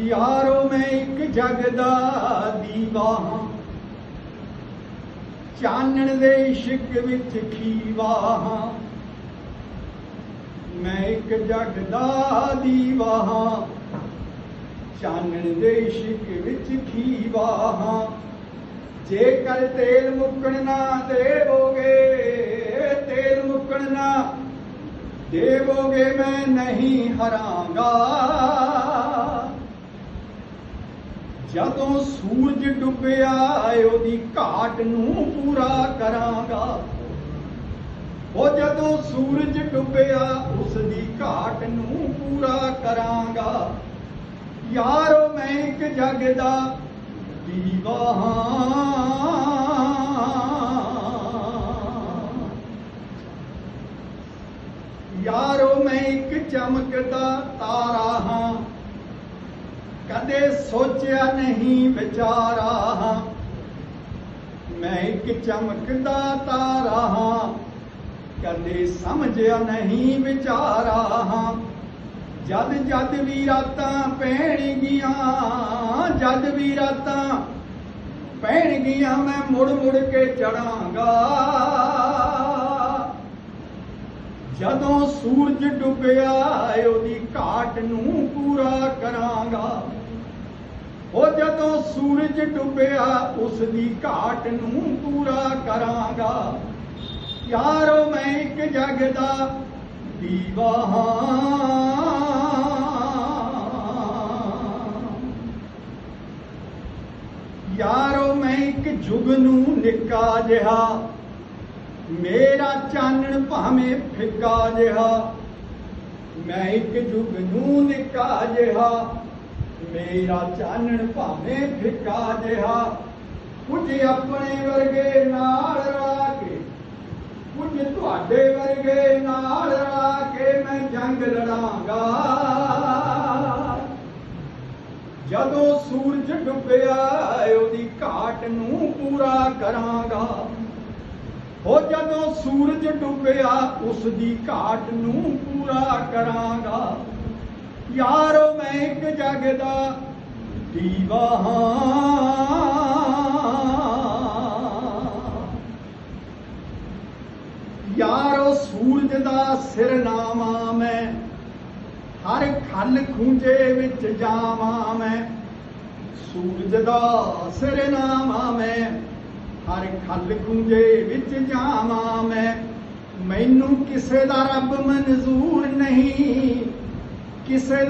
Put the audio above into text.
ਯਾਰੋ ਮੈਂ ਇੱਕ ਜਗ ਦਾ ਦੀਵਾ ਹਾਂ। ਚਾਨਣ ਦੇ ਇਸ਼ਕ ਵਿੱਚ ਖੀਵਾ ਹਾਂ। ਮੈਂ ਇੱਕ ਜਗ ਦਾ ਦੀਵਾ ਹਾਂ। ਚਾਨਣ ਦੇ ਇਸ਼ਕ ਵਿੱਚ ਖੀਵਾ ਹਾਂ। ਜੇਕਰ ਤੇਲ ਮੁੱਕਣ ਨਾ ਦੇਵੋਗੇ, ਤੇਲ ਮੁੱਕਣ ਨਾ ਦੇਵੋਗੇ, ਮੈਂ ਨਹੀਂ ਹਰਾਂਗਾ। ਜਦੋਂ ਸੂਰਜ ਡੁੱਬਿਆ ਉਹਦੀ ਘਾਟ ਨੂੰ ਪੂਰਾ ਕਰਾਂਗਾ। ਉਹ ਜਦੋਂ ਸੂਰਜ ਡੁੱਬਿਆ ਉਸ ਦੀ ਘਾਟ ਨੂੰ ਪੂਰਾ ਕਰਾਂਗਾ। ਯਾਰੋ, ਮੈਂ ਇੱਕ ਜਗ ਦਾ ਦੀਵਾ ਹਾਂ। ਯਾਰੋ, ਮੈਂ ਇੱਕ ਚਮਕਦਾ ਤਾਰਾ ਹਾਂ। ਕਦੇ ਸੋਚਿਆ ਨਹੀਂ ਵਿਚਾਰਾ ਹਾਂ ਮੈਂ ਇੱਕ ਚਮਕਦਾ ਤਾਰਾ ਹਾਂ ਕਦੇ ਸਮਝਿਆ ਨਹੀਂ ਵਿਚਾਰਾ ਹਾਂ ਜਦ ਜਦ ਵੀ ਰਾਤਾਂ ਪੈਣਗੀਆਂ, ਜਦ ਵੀ ਰਾਤਾਂ ਪੈਣਗੀਆਂ, ਮੈਂ ਮੁੜ ਮੁੜ ਕੇ ਚੜਾਂਗਾ। ਜਦੋਂ ਸੂਰਜ ਡੁੱਬਿਆ ਉਹਦੀ ਘਾਟ ਨੂੰ ਪੂਰਾ ਕਰਾਂਗਾ। ਉਹ ਜਦੋਂ ਸੂਰਜ ਡੁੱਬਿਆ ਉਸ ਦੀ ਘਾਟ ਨੂੰ ਪੂਰਾ ਕਰਾਂਗਾ। ਯਾਰੋ, ਮੈਂ ਇੱਕ ਜਗ ਦਾ ਦੀਵਾ ਹਾਂ ਯਾਰੋ, ਮੈਂ ਇੱਕ ਜੁਗ ਨੂੰ ਨਿੱਕਾ ਜਿਹਾ। ਮੇਰਾ ਚਾਨਣ ਭਾਵੇਂ ਫਿੱਕਾ ਜਿਹਾ, ਮੈਂ ਇੱਕ ਜੁਗ ਨੂੰ ਨਿੱਕਾ ਜਿਹਾ। ਮੇਰਾ ਚਾਨਣ ਭਾਵੇਂ ਫਿੱਕਾ ਜਿਹਾ, ਕੁਝ ਆਪਣੇ ਵਰਗੇ ਨਾਲ ਰਲਾ ਕੇ, ਕੁਝ ਤੁਹਾਡੇ ਵਰਗੇ ਨਾਲ ਰਲਾ ਕੇ ਮੈਂ ਜੰਗ ਲੜਾਂਗਾ। ਜਦੋਂ ਸੂਰਜ ਡੁੱਬਿਆ, ਉਹਦੀ ਘਾਟ ਨੂੰ ਪੂਰਾ ਕਰਾਂਗਾ। ਉਹ ਜਦੋਂ ਸੂਰਜ ਡੁੱਬਿਆ ਉਸ ਦੀ ਘਾਟ ਨੂੰ ਪੂਰਾ ਕਰਾਂਗਾ। ਯਾਰੋ, ਮੈਂ ਇੱਕ ਜਗ ਦਾ ਦੀਵਾ ਹਾਂ। ਯਾਰੋ, ਸੂਰਜ ਦਾ ਸਿਰਨਾਮਾ ਮੈਂ, ਹਰ ਖਲ ਖੂੰਜੇ ਵਿੱਚ ਜਾਵਾਂ ਮੈਂ। ਸੂਰਜ ਦਾ ਸਿਰਨਾਮਾ ਮੈਂ ਹਰ ਖਲ ਖੂੰਜੇ ਵਿੱਚ ਜਾਵਾਂ ਮੈਂ। ਮੈਨੂੰ ਕਿਸੇ ਦਾ ਰੱਬ ਮਨਜ਼ੂਰ ਨਹੀਂ। ਕਿਸੇ